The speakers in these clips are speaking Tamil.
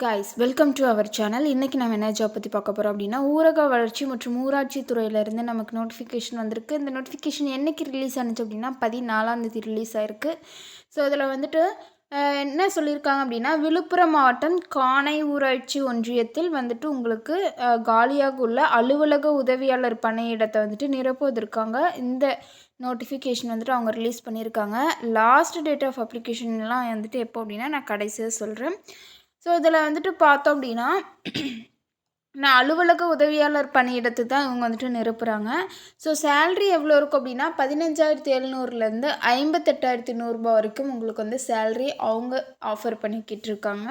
Guys welcome to our channel இன்றைக்கி நம்ம என்ன ஜாப் பற்றி பார்க்க போகிறோம் அப்படின்னா ஊரக வளர்ச்சி மற்றும் ஊராட்சி துறையிலேருந்து நமக்கு நோட்டிஃபிகேஷன் வந்திருக்கு. இந்த நோட்டிஃபிகேஷன் என்றைக்கு ரிலீஸ் ஆனிச்சு அப்படின்னா பதினாலாம் தேதி ரிலீஸ் ஆயிருக்கு. ஸோ அதில் வந்துட்டு என்ன சொல்லியிருக்காங்க அப்படின்னா விழுப்புரம் மாவட்டம் காணை ஊராட்சி ஒன்றியத்தில் வந்துட்டு உங்களுக்கு காலியாக உள்ள அலுவலக உதவியாளர் பணியிடத்தை வந்துட்டு நிரப்புவதற்காங்க இந்த நோட்டிஃபிகேஷன் வந்துட்டு அவங்க ரிலீஸ் பண்ணியிருக்காங்க. லாஸ்ட் டேட் ஆஃப் அப்ளிகேஷன்லாம் வந்துட்டு எப்போ அப்படின்னா நான் கடைசியாக சொல்கிறேன் ஸோ இதில் வந்துட்டு பார்த்தோம் அப்படின்னா நான் அலுவலக உதவியாளர் பணியிடத்து தான் இவங்க வந்துட்டு நிரப்புகிறாங்க ஸோ சேல்ரி எவ்வளோ இருக்கும் அப்படின்னா பதினஞ்சாயிரத்தி எழுநூறுலேருந்து ஐம்பத்தெட்டாயிரத்தி நூறுரூபா வரைக்கும் உங்களுக்கு வந்து சேல்ரி அவங்க ஆஃபர் பண்ணிக்கிட்டு இருக்காங்க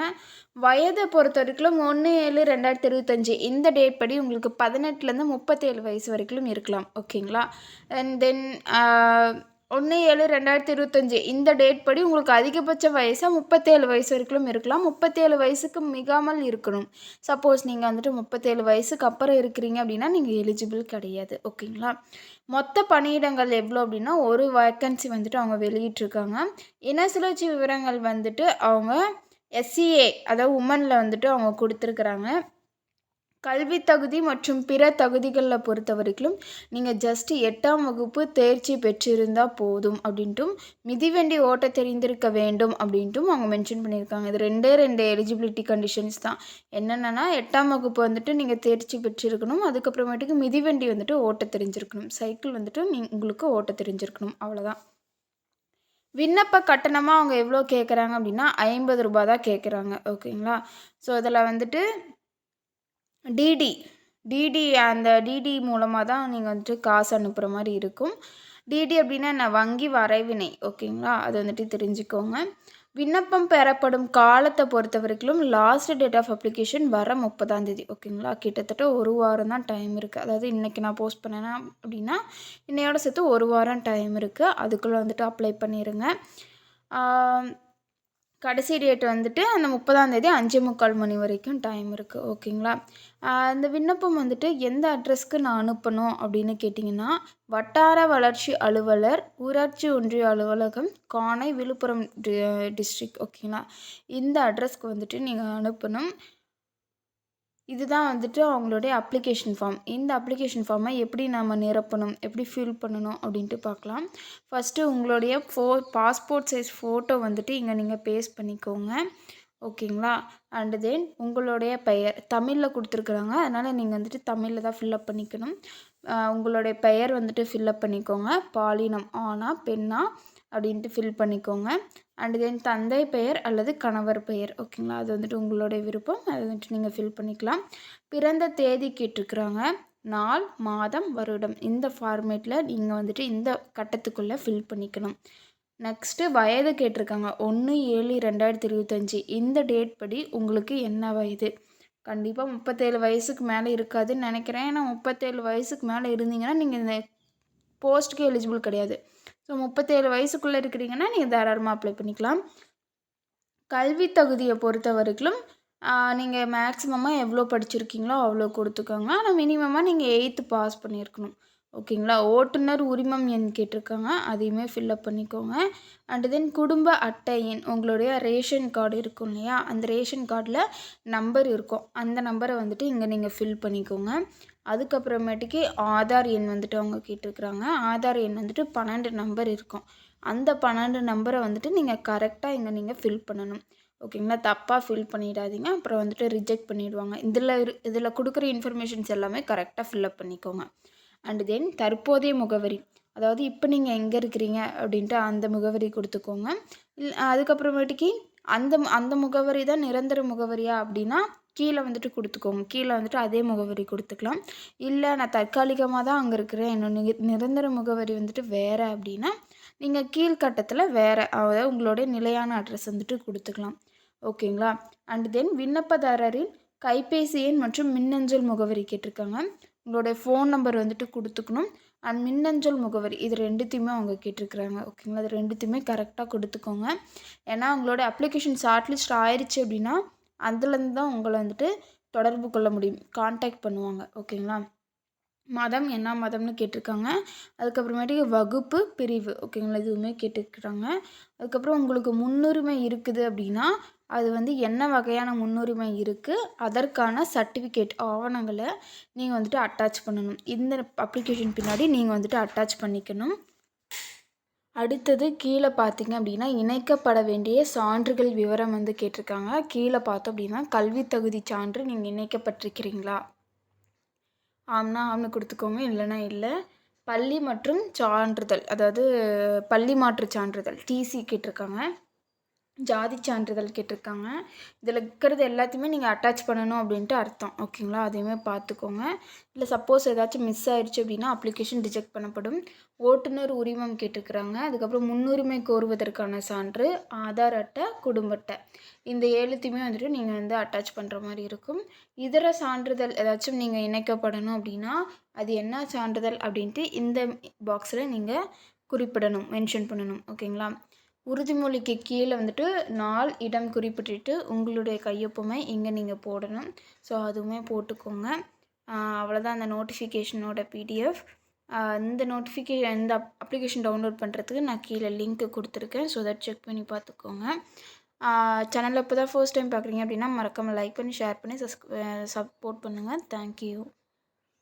வயதை பொறுத்த வரைக்கும் ஒன்று ஏழு ரெண்டாயிரத்தி இருபத்தஞ்சி இந்த டேட் படி உங்களுக்கு பதினெட்டுலேருந்து முப்பத்தேழு வயசு வரைக்கும் இருக்கலாம். ஓகேங்களா அண்ட் தென் ஒன்று ஏழு ரெண்டாயிரத்தி இருபத்தஞ்சி. இந்த டேட் படி உங்களுக்கு அதிகபட்ச வயசாக முப்பத்தேழு வயசு வரைக்கும் இருக்கலாம். முப்பத்தேழு வயசுக்கு மிகாமல் இருக்கணும். சப்போஸ் நீங்கள் வந்துட்டு முப்பத்தேழு வயசுக்கு அப்புறம் இருக்கிறீங்க அப்படின்னா நீங்கள் எலிஜிபிள் கிடையாது. ஓகேங்களா? மொத்த பணியிடங்கள் எவ்வளோ அப்படின்னா ஒரு வேக்கன்சி வந்துட்டு அவங்க வெளியிட்ருக்காங்க இன சுழற்சி விவரங்கள் வந்துட்டு அவங்க எஸ்சிஏ அதாவது உமனில் வந்துட்டு அவங்க கொடுத்துருக்குறாங்க. கல்வி தகுதி மற்றும் பிற தகுதிகளில் பொறுத்த வரைக்கும் நீங்கள் ஜஸ்ட்டு எட்டாம் வகுப்பு தேர்ச்சி பெற்றிருந்தால் போதும் அப்படின்ட்டும் மிதிவண்டி ஓட்ட தெரிந்திருக்க வேண்டும் அப்படின்ட்டும் அவங்க மென்ஷன் பண்ணியிருக்காங்க. இது ரெண்டே ரெண்டு எலிஜிபிலிட்டி கண்டிஷன்ஸ் தான். என்னென்னா எட்டாம் வகுப்பு வந்துட்டு நீங்கள் தேர்ச்சி பெற்றிருக்கணும் அதுக்கப்புறமேட்டுக்கு மிதிவண்டி வந்துட்டு ஓட்ட தெரிஞ்சிருக்கணும். சைக்கிள் வந்துட்டு நீ உங்களுக்கு ஓட்ட தெரிஞ்சிருக்கணும். அவ்வளோதான் விண்ணப்ப கட்டணமாக அவங்க எவ்வளோ கேட்குறாங்க அப்படின்னா ஐம்பது ரூபா தான் கேட்குறாங்க ஓகேங்களா? ஸோ இதில் வந்துட்டு டிடி டிடி அந்த டிடி மூலமாக தான் நீங்கள் வந்துட்டு காசு அனுப்புகிற மாதிரி இருக்கும். டிடி அப்படின்னா என்ன? வங்கி வரைவினை. ஓகேங்களா? அது வந்துட்டு தெரிஞ்சுக்கோங்க. விண்ணப்பம் பெறப்படும் காலத்தை பொறுத்த வரைக்கும் லாஸ்ட் டேட் ஆஃப் அப்ளிகேஷன் வர முப்பதாம் தேதி. ஓகேங்களா? கிட்டத்தட்ட ஒரு வாரம் தான் டைம் இருக்குது அதாவது இன்றைக்கி நான் போஸ்ட் பண்ணேன்னா அப்படின்னா இன்னையோட சேர்த்து ஒரு வாரம் டைம் இருக்குது அதுக்குள்ளே வந்துட்டு அப்ளை பண்ணிடுங்க கடைசி டேட் வந்துட்டு அந்த முப்பதாம் தேதி அஞ்சே முக்கால் மணி வரைக்கும் டைம் இருக்குது ஓகேங்களா அந்த இந்த விண்ணப்பம் வந்துட்டு எந்த அட்ரஸ்க்கு நான் அனுப்பணும் அப்படின்னு கேட்டிங்கன்னா வட்டார வளர்ச்சி அலுவலர் ஊராட்சி ஒன்றிய அலுவலகம் காணை விழுப்புரம் டிஸ்ட்ரிக் ஓகேங்களா இந்த அட்ரஸ்க்கு வந்துட்டு நீங்கள் அனுப்பணும். இதுதான் வந்துட்டு அவங்களுடைய அப்ளிகேஷன் ஃபார்ம் இந்த அப்ளிகேஷன் ஃபார்மை எப்படி நம்ம நிரப்பணும் எப்படி ஃபில் பண்ணணும் அப்படின்ட்டு பார்க்கலாம். ஃபஸ்ட்டு உங்களுடைய ஃபோ பாஸ்போர்ட் சைஸ் ஃபோட்டோ வந்துட்டு இங்கே நீங்கள் பேஸ்ட் பண்ணிக்கோங்க. ஓகேங்களா அண்டு தென் உங்களுடைய பெயர் தமிழில் கொடுத்துருக்குறாங்க. அதனால் நீங்கள் வந்துட்டு தமிழில் தான் ஃபில்லப் பண்ணிக்கணும். உங்களுடைய பெயர் வந்துட்டு ஃபில்லப் பண்ணிக்கோங்க. பாலினம் ஆனா பெண்ணா அப்படின்ட்டு ஃபில் பண்ணிக்கோங்க. அண்ட் தென் தந்தை பெயர் அல்லது கணவர் பெயர். ஓகேங்களா? அது வந்துட்டு உங்களுடைய விருப்பம். அது வந்துட்டு நீங்கள் ஃபில் பண்ணிக்கலாம். பிறந்த தேதி கேட்டிருக்கிறாங்க. நாள் மாதம் வருடம். இந்த ஃபார்மேட்டில் நீங்கள் வந்துட்டு இந்த கட்டத்துக்குள்ளே ஃபில் பண்ணிக்கணும். நெக்ஸ்ட்டு வயது கேட்டிருக்காங்க. ஒன்று ஏழு ரெண்டாயிரத்தி இருபத்தஞ்சி. இந்த டேட் படி உங்களுக்கு என்ன வயது? கண்டிப்பாக முப்பத்தேழு வயசுக்கு மேலே இருக்காதுன்னு நினைக்கிறேன். ஏன்னா முப்பத்தேழு வயசுக்கு மேலே இருந்தீங்கன்னா நீங்கள் இந்த போஸ்ட்டுக்கு எலிஜிபிள் கிடையாது. ஸோ முப்பத்தேழு வயசுக்குள்ளே இருக்கிறீங்கன்னா நீங்கள் தாராளமாக அப்ளை பண்ணிக்கலாம். கல்வி தகுதியை பொறுத்த வரைக்கும் நீங்கள் மேக்ஸிமமாக எவ்வளோ படிச்சிருக்கீங்களோ அவ்வளோ கொடுத்துக்கோங்க. ஆனால் மினிமமாக நீங்கள் எயித்து பாஸ் பண்ணியிருக்கணும். ஓகேங்களா? ஓட்டுநர் உரிமம் எண் கேட்டிருக்காங்க. அதையுமே ஃபில்லப் பண்ணிக்கோங்க. அண்ட் தென் குடும்ப அட்டை எண் உங்களுடைய ரேஷன் கார்டு இருக்கும் இல்லையா? அந்த ரேஷன் கார்டில் நம்பர் இருக்கும். அந்த நம்பரை வந்துட்டு இங்கே நீங்கள் ஃபில் பண்ணிக்கோங்க. அதுக்கப்புறமேட்டுக்கு ஆதார் எண் வந்துட்டு அவங்க கேட்டிருக்கிறாங்க. ஆதார் எண் வந்துட்டு பன்னெண்டு நம்பர் இருக்கும். அந்த பன்னெண்டு நம்பரை வந்துட்டு நீங்கள் கரெக்டாக இங்கே நீங்கள் ஃபில் பண்ணணும். ஓகேங்களா? தப்பாக ஃபில் பண்ணிடாதீங்க. அப்புறம் வந்துட்டு ரிஜெக்ட் பண்ணிடுவாங்க. இதில் இதில் கொடுக்குற இன்ஃபர்மேஷன்ஸ் எல்லாமே கரெக்டாக ஃபில்லப் பண்ணிக்கோங்க. அண்டு தென் தற்போதைய முகவரி. அதாவது இப்போ நீங்கள் எங்கே இருக்கிறீங்க அப்படின்ட்டு அந்த முகவரி கொடுத்துக்கோங்க. இல் அதுக்கப்புறமேட்டுக்கு அந்த அந்த முகவரி தான் நிரந்தர முகவரியா அப்படின்னா கீழே வந்துட்டு கொடுத்துக்கோங்க. கீழே வந்துட்டு அதே முகவரி கொடுத்துக்கலாம். இல்லை நான் தற்காலிகமாக தான் அங்கே இருக்கிறேன். என்னோட நிரந்தர முகவரி வந்துட்டு வேறு அப்படின்னா நீங்கள் கீழ்கட்டத்தில் வேறு அதாவது உங்களுடைய நிலையான அட்ரஸ் வந்துட்டு கொடுத்துக்கலாம். ஓகேங்களா? அண்ட் தென் விண்ணப்பதாரரின் கைபேசி எண் மற்றும் மின்னஞ்சல் முகவரி கேட்டிருக்காங்க. உங்களுடைய ஃபோன் நம்பர் வந்துட்டு கொடுத்துக்கணும். அண்ட் மின்னஞ்சல் முகவரி இது ரெண்டுத்தையுமே அவங்க கேட்டிருக்கிறாங்க. ஓகேங்களா இது ரெண்டுத்தையுமே கரெக்டாக கொடுத்துக்கோங்க. ஏன்னா உங்களோட அப்ளிகேஷன் ஷார்ட்லிஸ்ட் ஆயிடுச்சு அப்படின்னா அதுலேருந்து தான் உங்களை வந்துட்டு தொடர்பு கொள்ள முடியும். காண்டாக்ட் பண்ணுவாங்க. ஓகேங்களா மதம் என்ன மதம்னு கேட்டிருக்காங்க. அதுக்கப்புறமேட்டுக்கு வகுப்பு பிரிவு ஓகேங்களா? இதுவுமே கேட்டுக்கிறாங்க அதுக்கப்புறம் உங்களுக்கு முன்னுரிமை இருக்குது அப்படின்னா அது வந்து என்ன வகையான முன்னுரிமை இருக்குது அதற்கான சர்டிஃபிகேட் ஆவணங்களை நீங்கள் வந்துட்டு அட்டாச் பண்ணணும். இந்த அப்ளிகேஷன் பின்னாடி நீங்கள் வந்துட்டு அட்டாச் பண்ணிக்கணும். அடுத்தது கீழே பார்த்தீங்க அப்படின்னா இணைக்கப்பட வேண்டிய சான்றுகள் விவரம் வந்து கேட்டிருக்காங்க. கீழே பார்த்தோம் அப்படின்னா கல்வி தகுதி சான்று நீங்கள் இணைக்கப்பட்டிருக்கிறீங்களா? ஆம்னா ஆம்னு கொடுத்துக்கோங்க இல்லைன்னா இல்லை. பள்ளி மற்றும் சான்றிதழ் அதாவது பள்ளி மாற்று சான்றிதழ் டிசி கேட்டிருக்காங்க. ஜாதி சான்றிதழ் கேட்டிருக்காங்க. இதில் இருக்கிறது எல்லாத்தையுமே நீங்கள் அட்டாச் பண்ணணும் அப்படின்ட்டு அர்த்தம். ஓகேங்களா? அதையுமே பார்த்துக்கோங்க இல்லை சப்போஸ் ஏதாச்சும் மிஸ் ஆயிடுச்சு அப்படின்னா அப்ளிகேஷன் ரிஜெக்ட் பண்ணப்படும். ஓட்டுநர் உரிமம் கேட்டிருக்கிறாங்க. அதுக்கப்புறம் முன்னுரிமை கோருவதற்கான சான்று ஆதார் அட்டை குடும்ப அட்டை. இந்த ஏழுத்தையுமே வந்துட்டு நீங்கள் வந்து அட்டாச் பண்ணுற மாதிரி இருக்கும். இதர சான்றிதழ் ஏதாச்சும் நீங்கள் இணைக்கப்படணும் அப்படின்னா அது என்ன சான்றிதழ் அப்படின்ட்டு இந்த பாக்ஸில் நீங்கள் குறிப்பிடணும் மென்ஷன் பண்ணணும். ஓகேங்களா? உறுதிமொழிக்கு கீழே வந்துட்டு நாள் இடம் குறிப்பிட்டுட்டு உங்களுடைய கையொப்பமே இங்கே நீங்கள் போடணும். ஸோ அதுவுமே போட்டுக்கோங்க. அவ்வளோதான் அந்த நோட்டிஃபிகேஷனோட பிடிஎஃப் இந்த நோட்டிஃபிகேஷன் இந்த அப்ளிகேஷன் டவுன்லோட் பண்ணுறதுக்கு நான் கீழே லிங்க்கு கொடுத்துருக்கேன். ஸோ தட் செக் பண்ணி பார்த்துக்கோங்க. சேனலில் இப்போ தான் ஃபர்ஸ்ட் டைம் பார்க்குறீங்க அப்படின்னா மறக்காமல் லைக் பண்ணி ஷேர் பண்ணி சப்ஸ்க் சப்போர்ட் பண்ணுங்கள் தேங்க்யூ